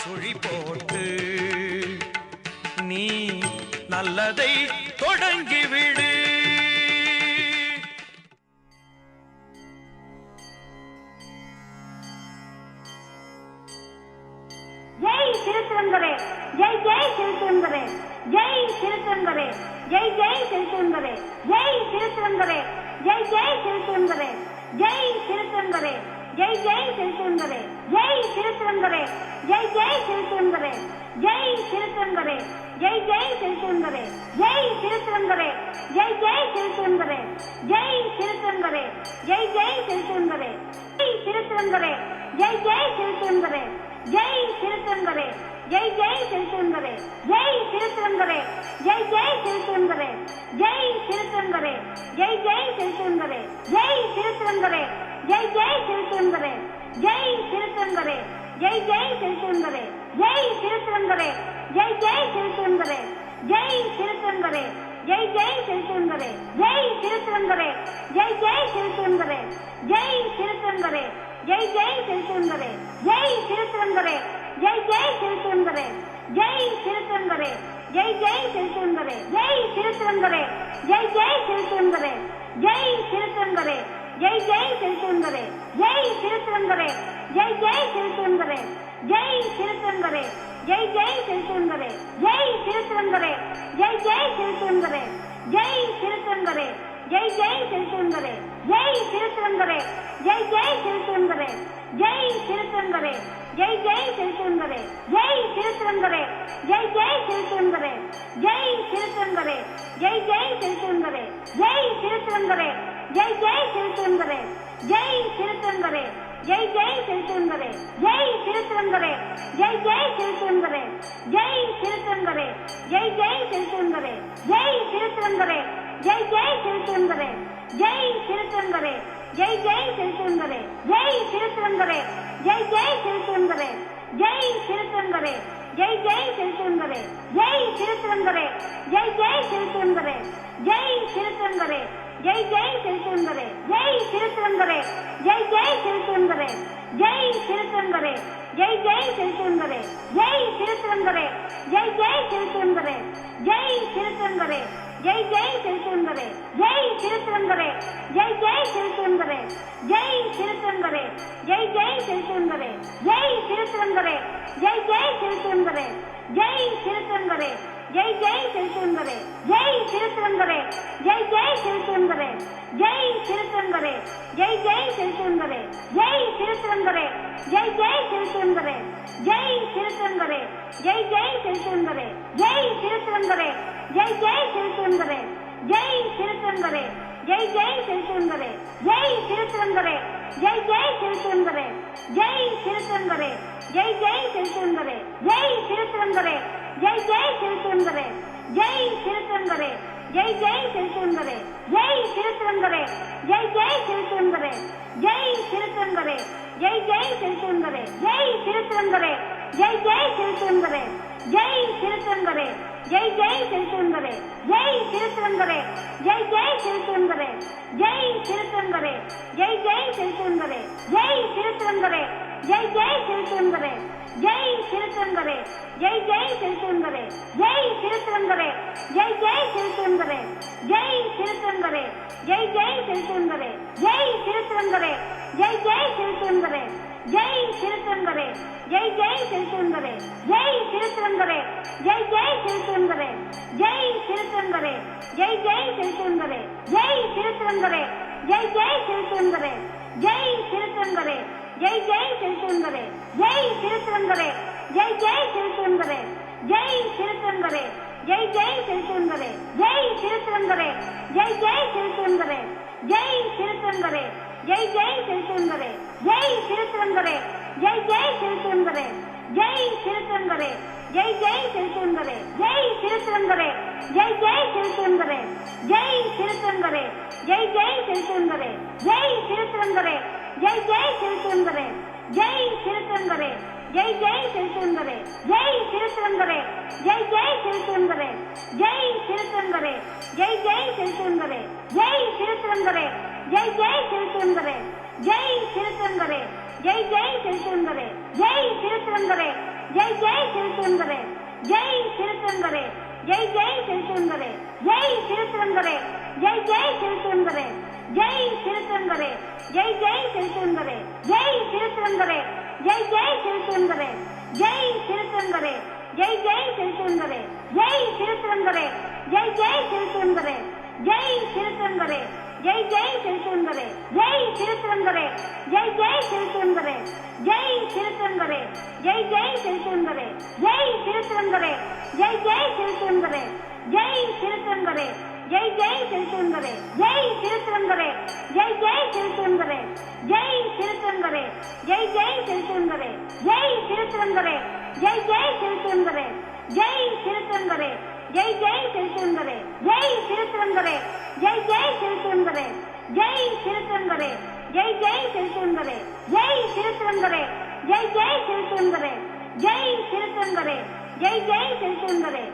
சுழி போட்டு நீ நல்லதை தொடங்கிவிடு. ஜெய் திருத்தங்கரே ஜெய் ஜெய் திருத்தங்கரே ஜெய் திருத்தங்கரே ஜெய் ஜெய் திருத்தங்கரே ஜெய் திருத்தங்கரே ஜெய் ஜெய் திருத்தங்கரே ஜெய் திருத்தங்கரே ஜெய் ஜெய் திருத்தங்கரே ஜெய் திருத்தங்கரே ஜெய் ஜெய் திருத்தங்கரே ஜெய் திருத்தங்கரே ஜெய் ஜெய் திருத்தங்கரே ஜெய் திருத்தங்கரே ஜெய் ஜெய் திருத்தங்கரே ஜெய் திருத்தங்கரே ஜெய் ஜெய் திருத்தங்கரே ஜெய் திருத்தங்கரே ஜெய் ஜெய் திருத்தங்கரே ஜெய் திருத்தங்கரே ஜெய் ஜெய் திருத்தங்கரே ஜெய் திருத்தங்கரே ஜெய் ஜெய் திருத்தங்கரே ஜெய் திருத்தங்கரே ஜெய் ஜெய் திருத்தங்கரே ஜெய் திருத்தங்கரே ஜெய் ஜெய் திருத்தங்கரே ஜெய் திருத்தங்கரே ஜெய் ஜெய் திருத்தங்கரே ஜெய் திருத்தங்கரே ஜெய் ஜெய் திருத்தங்கரே ஜெய் திருத்தங்கரே ஜெய் ஜெய் திருத்தங்கரே ஜெய் திருத்தங்கரே ஜெய் ஜெய் திருத்தங்கரே ஜெய் திருத்தங்கரே ஜெய் ஜெய் திருத்தங்கரே ஜெய் திருத்தங்கரே ஜெய் ஜெய் திருத்தங்கரே ஜெய் திருத்தங்கரே ஜெய் ஜெய் திருத்தங்கரே ஜெய் திருத்தங்கரே ஜெய் ஜெய் திருத்தங்கரே ஜெய் திருத்தங்கரே ஜெய் ஜெய் திருத்தங்கரே ஜெய் திருத்தங்கரே ஜெய் ஜெய் திருத்தங்கரே ஜெய் திருத்தங்கரே ஜெய் ஜெய் திருத்தங்கரே ஜெய் திருத்தங்கரே ஜெய் ஜெய் திருத்தங்கரே ஜெய் திருத்தங்கரே ஜெய் ஜெய் திருத்தங்கரே ஜெய் திருத்தங்கரே ஜெய் ஜெய் திருத்தங்கரே ஜெய் திருத்தங்கரே ஜெய் ஜெய் திருத்தங்கரே ஜெய் திருத்தங்கரே ஜெய் ஜெய் திருத்தங்கரே ஜெய் திருத்தங்கரே ஜெய் ஜெய் திருத்தங்கரே ஜெய் திருத்தங்கரே ஜெய் ஜெய் திருத்தங்கரே ஜெய் திருத்தங்கரே ஜெய் ஜெய் திருத்தங்கரே ஜெய் திருத்தங்கரே ஜெய் ஜெய் திருத்தங்கரே ஜெய் திருத்தங்கரே ஜெய் ஜெய் திருத்தங்கரே ஜெய் திருத்தங்கரே ஜெய் ஜெய் திருத்தங்கரே ஜெய் திருத்தங்கரே ஜெய் ஜெய் திருத்தங்கரே ஜெய் திருத்தங்கரே ஜெய் ஜெய் திருத்தங்கரே ஜெய் திருத்தங்கரே ஜெய் ஜெய் திருத்தங்கரே ஜெய் திருத்தங்கரே ஜெய் ஜெய் திருத்தங்கரே ஜெய் திருத்தங்கரே ஜெய் ஜெய் திருத்தங்கரே ஜெய் திருத்தங்கரே ஜெய் ஜெய் திருத்தங்கரே ஜெய் திருத்தங்கரே ஜெய் ஜெய் திருத்தங்கரே ஜெய் திருத்தங்கரே ஜெய் ஜெய் திருத்தங்கரே ஜெய் திருத்தங்கரே ஜெய் ஜெய் திருத்தங்கரே ஜெய் திருத்தங்கரே ஜெய் ஜெய் திருத்தங்கரே ஜெய் திருத்தங்கரே ஜெய் ஜெய் திருத்தங்கரே ஜெய் திருத்தங்கரே ஜெய் ஜெய் திருத்தங்கரே ஜெய் திருத்தங்கரே ஜெய் ஜெய் திருத்தங்கரே ஜெய் திருத்தங்கரே ஜெய் ஜெய் திருத்தங்கரே ஜெய் திருத்தங்கரே ஜெய் ஜெய் திருத்தங்கரே ஜெய் திருத்தங்கரே ஜெய் ஜெய் திருத்தங்கரே ஜெய் திருத்தங்கரே ஜெய் ஜெய் திருத்தங்கரே ஜெய் திருத்தங்கரே ஜெய் ஜெய் திருத்தங்கரே ஜெய் திருத்தங்கரே ஜெய் ஜெய் திருத்தங்கரே ஜெய் திருத்தங்கரே ஜெய் ஜெய் திருத்தங்கரே ஜெய் திருத்தங்கரே ஜெய் ஜெய் திருத்தங்கரே ஜெய் திருத்தங்கரே ஜெய் ஜெய் திருத்தங்கரே ஜெய் திருத்தங்கரே ஜெய் ஜெய் திருத்தங்கரே ஜெய் திருத்தங்கரே ஜெய் ஜெய் திருத்தங்கரே ஜெய் திருத்தங்கரே ஜெய் ஜெய் திருத்தங்கரே ஜெய் திருத்தங்கரே ஜெய் ஜெய் திருத்தங்கரே ஜெய் திருத்தங்கரே ஜெய் ஜெய் திருத்தங்கரே ஜெய் திருத்தங்கரே ஜெய் ஜெய் திருத்தங்கரே ஜெய் திருத்தங்கரே ஜெய் ஜெய் திருத்தங்கரே ஜெய் திருத்தங்கரே ஜெய் ஜெய் திருத்தங்கரே ஜெய் திருத்தங்கரே ஜெய் ஜெய் திருத்தங்கரே ஜெய் திருத்தங்கரே ஜெய் ஜெய் திருத்தங்கரே ஜெய் திருத்தங்கரே ஜெய் ஜெய் திருத்தங்கரே ஜெய் திருத்தங்கரே ஜெய் ஜெய் திருத்தங்கரே திருத்தங்கரே ஜெய் ஜெய் திருத்தங்கரே ஜெய் திருத்தங்கரே ஜெய் ஜெய் திருத்தங்கரே ஜெய் திருத்தங்கரே ஜெய் ஜெய் திருத்தங்கரே ஜெய் திருத்தங்கரே ஜெய் ஜெய் திருத்தங்கரே ஜெய் திருத்தங்கரே ஜெய் ஜெய் திருத்தங்கரே ஜெய் திருத்தங்கரே ஜெய் ஜெய் திருத்தங்கரே ஜெய் திருத்தங்கரே ஜெய் ஜெய் திருத்தங்கரே ஜெய் திருத்தங்கரே ஜெய் ஜெய் திருத்தங்கரே ஜெய் திருத்தங்கரே ஜெய் ஜெய் திருத்தங்கரே ஜெய் திருத்தங்கரே ஜெய் ஜெய் திருத்தங்கரே ஜெய் திருத்தங்கரே ஜெய் ஜெய் திருத்தங்கரே ஜெய் திருத்தங்கரே ஜெய் ஜெய் திருத்தங்கரே ஜெய் திருத்தங்கரே ஜெய் ஜெய் திருத்தங்கரே ஜெய் திருத்தங்கரே ஜெய் ஜெய் திருத்தங்கரே ஜெய் திருத்தங்கரே ஜெய் ஜெய் திருத்தங்கரே ஜெய் திருத்தங்கரே ஜெய் ஜெய் திருத்தங்கரே ஜெய் திருத்தங்கரே ஜெய் ஜெய் திருத்தங்கரே ஜெய் திருத்தங்கரே ஜெய் ஜெய் திருத்தங்கரே ஜெய் திருத்தங்கரே ஜெய் ஜெய் திருத்தங்கரே ஜெய் திருத்தங்கரே ஜெய் ஜெய் திருத்தங்கரே ஜெய் திருத்தங்கரே ஜெய் ஜெய் திருத்தங்கரே ஜெய் திருத்தங்கரே ஜெய் ஜெய் திருத்தங்கரே ஜெய் திருத்தங்கரே ஜெய் ஜெய் திருத்தங்கரே ஜெய் திருத்தங்கரே ஜெய் ஜெய் திருத்தங்கரே ஜெய் திருத்தங்கரே ஜெய் ஜெய் திருத்தங்கரே ஜெய் திருத்தங்கரே ஜெய் ஜெய் திருத்தங்கரே ஜெய் திருத்தங்கரே ஜெய் ஜெய் திருத்தங்கரே ஜெய் திருத்தங்கரே ஜெய் ஜெய் திருத்தங்கரே ஜெய் திருத்தங்கரே ஜெய் ஜெய் திருத்தங்கரே ஜெய் திருத்தங்கரே ஜெய் ஜெய் திருத்தங்கரே ஜெய் திருத்தங்கரே ஜெய் ஜெய் திருத்தங்கரே ஜெய் திருத்தங்கரே ஜெய் ஜெய் திருத்தங்கரே ஜெய் திருத்தங்கரே ஜெய் ஜெய் திருத்தங்கரே ஜெய் திருத்தங்கரே ஜெய் ஜெய் திருத்தங்கரே ஜெய் திருத்தங்கரே ஜெய் ஜெய் திருத்தங்கரே ஜெய் திருத்தங்கரே ஜெய் ஜெய் திருத்தங்கரே ஜெய் திருத்தங்கரே ஜெய் ஜெய் திருத்தங்கரே ஜெய் திருத்தங்கரே ஜெய் ஜெய் திருத்தங்கரே ஜெய் திருத்தங்கரே ஜெய் ஜெய் திருத்தங்கரே